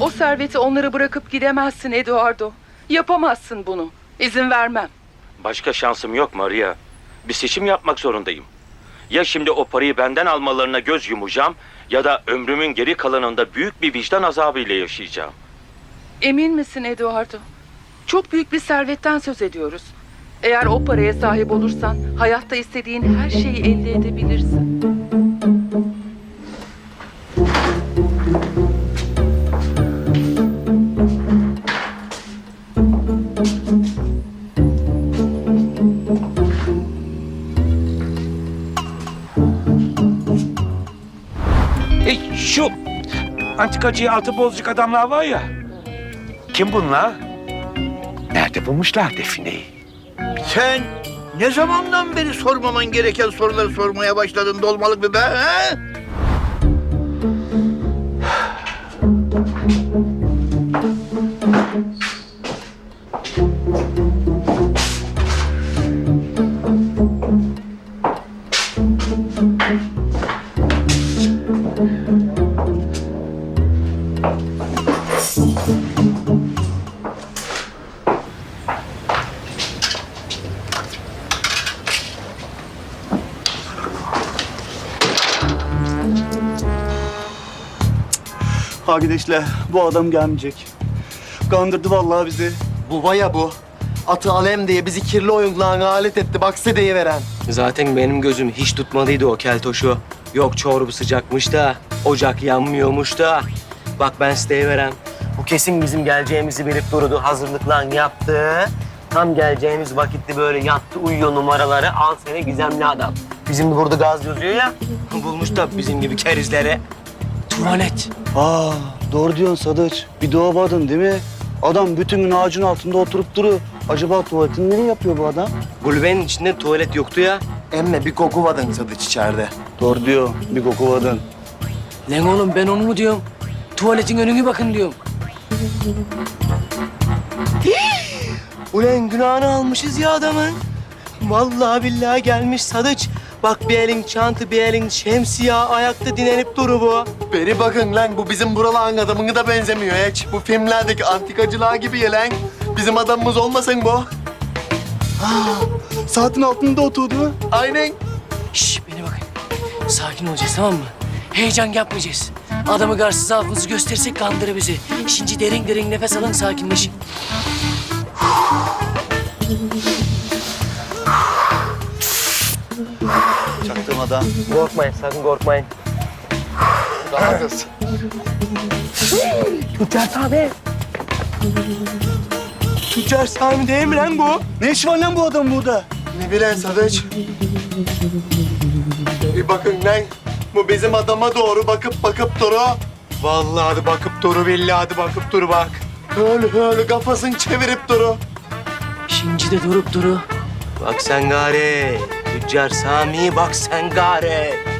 O serveti onlara bırakıp gidemezsin Eduardo. Yapamazsın bunu. İzin vermem. Başka şansım yok Maria. Bir seçim yapmak zorundayım. Ya şimdi o parayı benden almalarına göz yumacağım ya da ömrümün geri kalanında büyük bir vicdan azabıyla yaşayacağım. Emin misin Eduardo? Çok büyük bir servetten söz ediyoruz. Eğer o paraya sahip olursan hayatta istediğin her şeyi elde edebilirsin. E, şu antikacıyı altı bozacak adamlar var ya. Kim bunlar? Nerede bulmuşlar defineyi? Sen ne zamandan beri sormaman gereken soruları sormaya başladın dolmalık bir be? Arkadaşlar bu adam gelmeyecek. Kandırdı vallahi bizi. Bu baya bu. Atı alem diye bizi kirli oyunlarına alet etti. Bak sedeyi veren. Zaten benim gözüm hiç tutmadıydı o keltoşu. Yok çorbu sıcakmış da, ocak yanmıyormuş da. Bak ben siteye veren. Bu kesin bizim geleceğimizi bilip durdu. Hazırlıklan yaptı. Tam geleceğimiz vakitte böyle yattı uyuyor numaraları. Al seni gizemli adam. Bizim burada gaz yazıyor ya. Bulmuş da bizim gibi kerizlere. Tuvalet. Aa doğru diyorsun Sadıç. Bir doğa vardın değil mi? Adam bütün gün ağacın altında oturup duru. Acaba tuvaletini nereye yapıyor bu adam? Kulübenin içinde tuvalet yoktu ya. Emme bir koku vadın sadıç içeride. Doğru diyor. Bir koku vardın. Lan oğlum ben onu mu diyorum? Tuvaletin önüne bakın diyorum. Ulan günahını almışız ya adamın. Vallahi billahi gelmiş sadıç. Bak bir elin çantı, bir elin şemsiye, ayakta dinlenip duru bu. Beri bakın lan bu bizim buraların adamına da benzemiyor hiç. Bu filmlerdeki antikacılar gibi ya lan. Bizim adamımız olmasın bu. Saatin altında oturdu. Aynen. Şş beni bakın. Sakin olacağız tamam mı? Heyecan yapmayacağız. Adamı karşısız zaafımızı gösterirsek kandırır bizi. Şimdi derin derin nefes alın sakinleşin. Çaktırmadan. Korkmayın sakın korkmayın. Daha kız. Tüccar Sami. Tüccar Sami değil mi lan bu? Ne iş var lan bu adam burada? Ne bilen sadıç. Bir bakın lan. Bu bizim adama doğru bakıp bakıp duru. Vallahi de bakıp duru, billahi de bakıp duru bak. Öyle öyle kafasını çevirip duru. Şimdi de durup duru. Bak sen gari. Tüccar Sami bak sen gari.